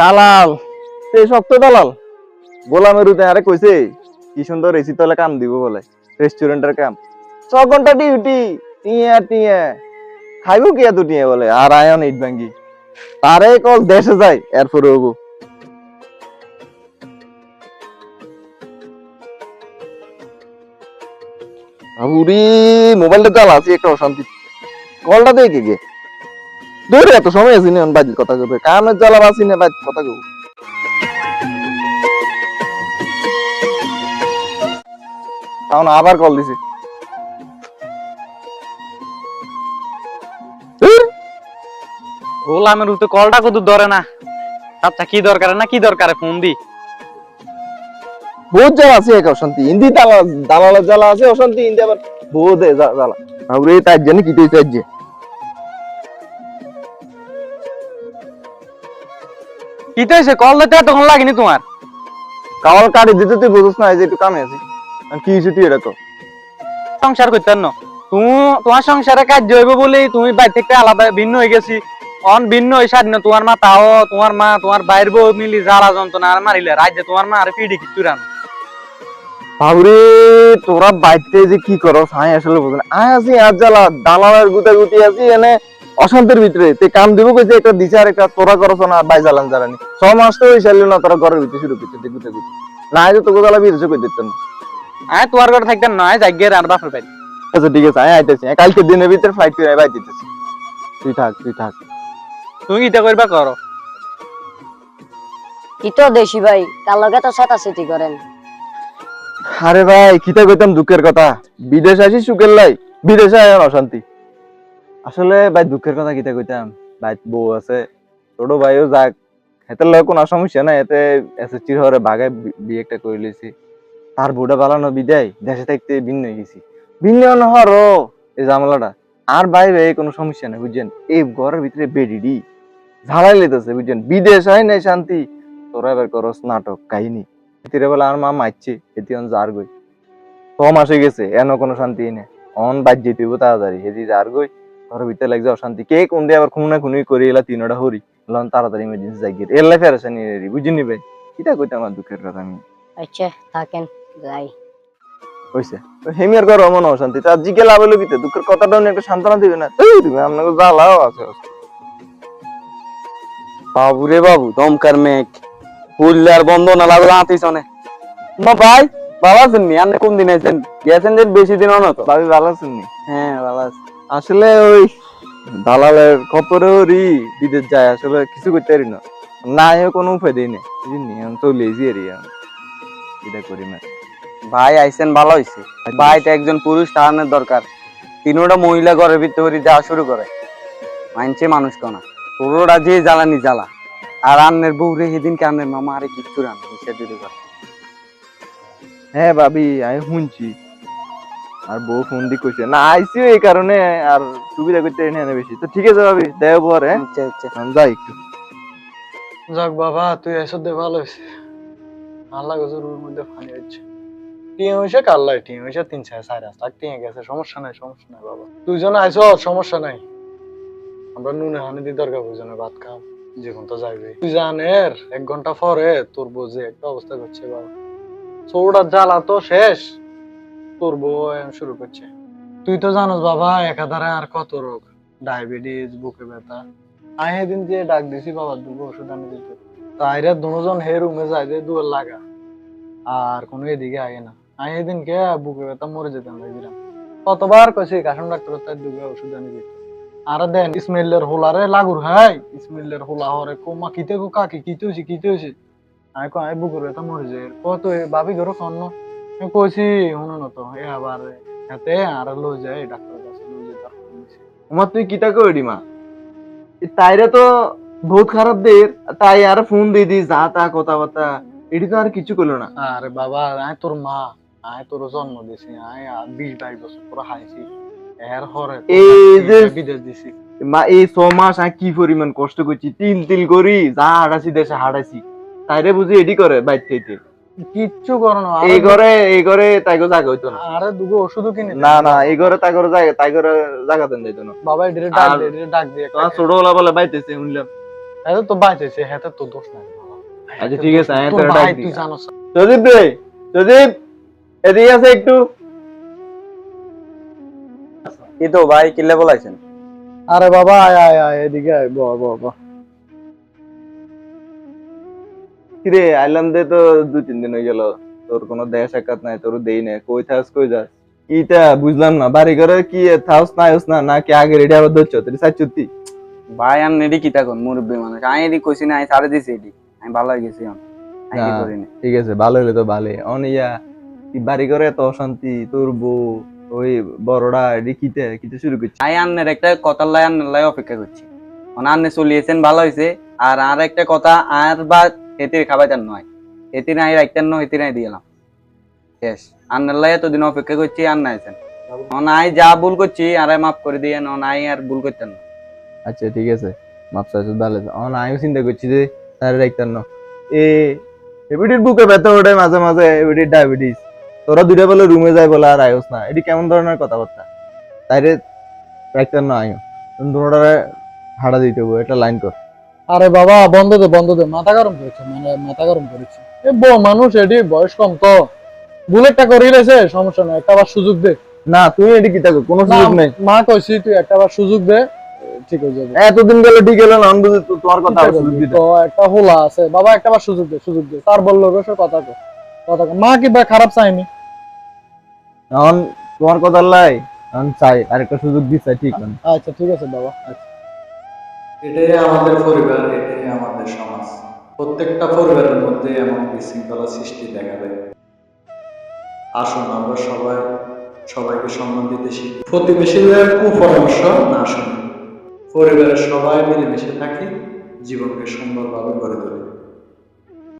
দালাল। সে শক্ত দালাল। গোলামের উঠে আরে কইছে, কি সুন্দর এসি তলে কাম দিব বলে রেস্টুরেন্টের কাম। ছ ঘণ্টা ডিউটি টিয়া টিয়া। খাইব কি এত টিয়া বলে? আর আয়ন ইট ভাঙ্গি তারে কল দেশে যায় এরপরে হব। বাবুরি, মোবাইলটা চালা আছে একটা অশান্তি। কলটা দেখে গে দূরে এত সময় আছি না বাজির কথা কবে কানের জ্বালা বাসি না বাজ কথা কব তখন আবার কল দিছে। গোলামের কলটা কত ধরে না। আচ্ছা কি দরকার না কি দরকার ফোন দি? বহুত জ্বালা আছে এক অশান্তি। হিন্দি দালাল দালালের জ্বালা আছে অশান্তি হিন্দি আবার বহুত জ্বালা। বাবুরে তার জন্য কি তুই চাইছে কি তো কল দিতে তখন লাগেনি তোমার। কাওয়াল কাটি দিতে তুই বুঝছ না এই যে একটু কামে আছি। আর কি হয়েছে তুই এটা কর। সংসার করতে না তুমি তোমার সংসারে কাজ হইব বলে তুমি বাইরে থেকে আলাদা ভিন্ন হয়ে গেছি। অন ভিন্ন হয়ে স্বাধীন তোমার মা তাও তোমার মা তোমার বাইর বউ মিলি জ্বালা যন্ত্রণা আর মারিলে রাজ্যে তোমার মা আর পিড়ি কিচ্ছু রান। বাবুরে তোরা বাইতে যে কি করো হাই আসলে বুঝে না। আয় আছি আর জ্বালা দালালের গুতা গুটি আছি এনে অশান্তির ভিতরে। তে কাম দিব কইছে একটা দিছে আর একটা তোরা করছ না বাই জ্বালান জ্বালানি। ছ মাস তো হইছিল না তোরা ঘরের ভিতরে শুরু করতে দে গুতা গুটি না যে তোকে জ্বালা বিরছে কই দিতেন আয় তোমার ঘরে থাকতেন নয় জাগিয়ে আর বাপের বাড়ি। আচ্ছা ঠিক আছে আয় আইতেছি। কালকে দিনের ভিতরে ফ্লাইট করে বাই দিতেছি তুই থাক তুই থাক। তুমি কিটা করবা করো। কি তো দেশি ভাই তার লগে তো সেটি করেন। আরে ভাই কিতা কইতাম দুঃখের কথা? বিদেশ আসি সুখের লাই বিদেশে আয় অশান্তি। আসলে ভাই দুঃখের কথা কিতা কইতাম? ভাই বউ আছে, ছোট ভাইও যাক, হেতের লগে কোনো সমস্যা নাই, এতে এসএসসি হরে বি- বিয়ে একটা করে লইছি। তার বউটা বালানো বিদায়, দেশে থাকতে ভিন্ন হয়ে গেছি। ভিন্ন হর এই ঝামেলাটা। আর ভাই ভাই, কোনো সমস্যা নাই, বুঝছেন? এই ঘরের ভিতরে বেডিডি ঝালাই লেতেছে বুঝছেন? বিদেশ হয় নাই শান্তি। তোরা এবার করস নাটক, কাহিনী। এতিরে বলে আর মা মারছে এটি অন যার গই। ছ মাসে গেছে, এন কোনো শান্তি নেই। অন বাদ যেতে তাড়াতাড়ি হেদি যার গই। ঘর ভিতরে লাগছে অশান্তি। কে কোন দিয়ে আবার খুনা খুনি করি এলা তিনটা হরি। লন তাড়াতাড়ি ইমার্জেন্সি যাই গিয়ে। এর লাইফে আরেছে নি রে বুঝিনি ভাই। কিটা কইতে আমার দুঃখের কথা আমি? আচ্ছা থাকেন যাই। হইছে। তো হেমিয়ার ঘর অমন অশান্তি। তার জিকে লাভ হলো কিতে? দুঃখের কথাটা উনি একটা সান্ত্বনা দিবে না? এই দিবে আপনাকে জ্বালাও আছে বাবু রে বাবু দমকার মেঘ। ফুললে আর বন্ধ না লাগল আতিস অনেক। মা ভাই ভালো আছেন নি? আপনি কোন দিন আছেন গেছেন যে বেশি দিন হলো তো? ভাবি ভালো আছেন নি? হ্যাঁ ভালো আছে। আসলে ওই দালালের খপরে রি বিদেশ যায় আসলে কিছু করতে পারি না। নাই কোনো উপায় দেই না আমি তো লেজি এরি এটা করি না। ভাই আইছেন ভালো হইছে। ভাইটা একজন পুরুষ তাহানের দরকার। তিনোটা মহিলা ঘরের ভিতরে যাওয়া শুরু করে। মানছে মানুষ কনা পুরোটা যে জ্বালানি জ্বালা। আর আন্নের বউ রে সেদিনকে আন্নের মামা আরে কিচ্ছু রান হিসেবে হ্যাঁ ভাবি আমি শুনছি। আর বউ ফোন দি কইছে না আইসি এই কারণে আর সুবিধা করতে এনে এনে বেশি। তো ঠিক আছে ভাবি দেও পরে আচ্ছা আচ্ছা। আমি যাই একটু। যাক বাবা তুই এসব দে ভালো হয়েছে আল্লাহ গজরুর মধ্যে ফানি হচ্ছে। টিয়ে হয়েছে কাল্লাই টিয়ে হয়েছে তিন চার চার রাস্তা। টিয়ে গেছে সমস্যা নাই সমস্যা নাই বাবা। দুইজন আইস সমস্যা নাই। আমরা নুনে হানি দি দরকার বুঝনে ভাত খাম জীবন তো যাইবে তুই জানের এক ঘণ্টা পরে তোর যে একটা অবস্থা করছে বাবা। চৌড়ার জ্বালা তো শেষ। তোর বউ শুরু করছে। তুই তো জানোস বাবা, একাধারে আর কত রোগ? ডায়াবেটিস, বুকে ব্যথা। আমি সেদিন যে ডাক দিছি বাবার দুটো ওষুধ আনি দিতে। তাইরা দুজন হে রুমে যায় যে দুয়ার লাগা। আর কোনো এদিকে আগে না। আমি সেদিন কে বুকে ব্যথা মরে যেতাম লাগিলাম কতবার কইছি কাশম ডাক্তার তার দুগে ওষুধ আনি দিতে। আর দেন ইসমাইলের হোলারে লাগুর হাই। ইসমাইলের হোলা হরে কোমা কিতে কো কাকি, কিতে হইছে কিতে হইছে? আমি কো আমি বুকের ব্যথা মরে যায়। কত ভাবি ঘর কন্ন আমি কইছি শুনো না তো এ আবার হাতে আর লো যায় ডাক্তার কাছে লো যায়। আমার তুই এ তাইরা তো বহুত খারাপ দের তাই আর ফোন দিয়ে দিস যা তা কথাবার্তা এটি তো আর কিছু করল না আরে বাবা আয় তোর মা আয় তোর জন্ম দিছি আয় বিশ বাইশ বছর পর হাইছি এর হরে এই যে- বিদেশ দিছি মা এই ছ মাস আমি কি পরিমাণ কষ্ট করছি তিল তিল করি যা হাঁটাছি দেশে হাঁটাছি তাইরে বুঝি এডি করে বাইর থেকে কিচ্ছু করো না। এই ঘরে এই ঘরে তাই করে জায়গা হইতো না। আরে দুগো ওষুধও কিনে না না এই ঘরে তাই করে জায়গা তাই করে জায়গা দেন যাইতো না। বাবা এডিরে ডাক দে এডিরে ডাক ছোটবেলা বলে বাইতেছে শুনলাম। হ্যাঁ তো বাঁচাইছে হ্যাঁ তো দোষ নাই। আচ্ছা ঠিক আছে আমি তোর ডাক তুই দিই জানোস। সজীব রে সজীব এদিকে আছে একটু। কি তো ভাই কিল্লে বলাইছেন। আরে বাবা আয় আয় আয় এদিকে আয় ব ব ব। কিরে আইলাম দে তো দুই তিন দিন হয়ে গেল। তোর কোনো দেয়া সাক্ষাৎ নাই তোর দেই না কই থাস কই যাস? কিটা বুঝলাম না। বাড়ি কি থাউস না আইস না কি আগে রেডি আবার ধরছ তুই সাচুতি ভাই আমি এডি কিতা কোন মুরব্বী মানুষ। আমি এডি কইছি না আমি সারে দিছি এডি আমি ভালো হয়ে গেছি কি ঠিক আছে ভালো হইলে তো ভালো অনিয়া কি বাড়ি ঘরে এত অশান্তি তোর বউ ওই বড়রা এডি কিতে কিতে শুরু করছে? আই আন্নের একটা কথা লাই আন্নের লাই অপেক্ষা করছি। মানে আন্নে চলিয়েছেন ভালো হয়েছে আর আর একটা কথা আর বা হেতির খাবাইতার নয়। হেতি নাই রাখতেন নয় হেতি নাই দিলাম শেষ। আন্নের লাই এতদিন অপেক্ষা করছি, আর নাইছেন নাই যা ভুল করছি, আর মাফ করে দিয়ে নাই আর ভুল করতেন না। আচ্ছা ঠিক আছে। মাপ চাইছো ভালো অন আমিও চিন্তা করছি যে তার রাখতাম না এ, এবিডির বুকে ব্যথা ওঠে, মাঝে মাঝে এবিডির ডায়াবেটিস। তোরা দুইটা বলে রুমে যায় বলে আর আয়োস না। এটি কেমন ধরনের কথাবার্তা? তাইরে রাখতাম না আয়ো দুটারে ভাড়া দিতে হবে একটা লাইন কর। আরে বাবা বন্ধ দে বন্ধ দে মাথা গরম করেছে মানে মাথা গরম করেছে। এ বউ মানুষ এটি বয়স কম তো। বুলেটটা করিয়ে লেছে সমস্যা নাই একটা বার সুযোগ দে। না তুমি এটি কি থাকো কোনো সুযোগ নেই। মা কইছি তুই একটা বার সুযোগ দে ঠিক হয়ে যাবে। এতদিন গেল ঠিক হলো না আমি তো- তোমার কথা আবার সুযোগ দিতে। তো একটা হোলা আছে বাবা একটা বার সুযোগ দে সুযোগ দে। তার বলল সে কথা কো কথা কো। মা কি বা খারাপ চাইনি এখন তোমার কথা লাই এখন চাই আরেকটা সুযোগ দিচ্ছে ঠিক না আচ্ছা ঠিক আছে বাবা আচ্ছা। এটাই আমাদের পরিবার, এটাই আমাদের সমাজ। প্রত্যেকটা পরিবারের মধ্যে এমন বিশৃঙ্খলা সৃষ্টি দেখা দেয়। আসুন আমরা সবাই, সবাইকে সম্মান দিতে শিখি। প্রতিবেশীদের কুপরামর্শ না শুনি। পরিবারের সবাই মিলেমিশে থাকি, জীবনকে সুন্দরভাবে গড়ে তুলি।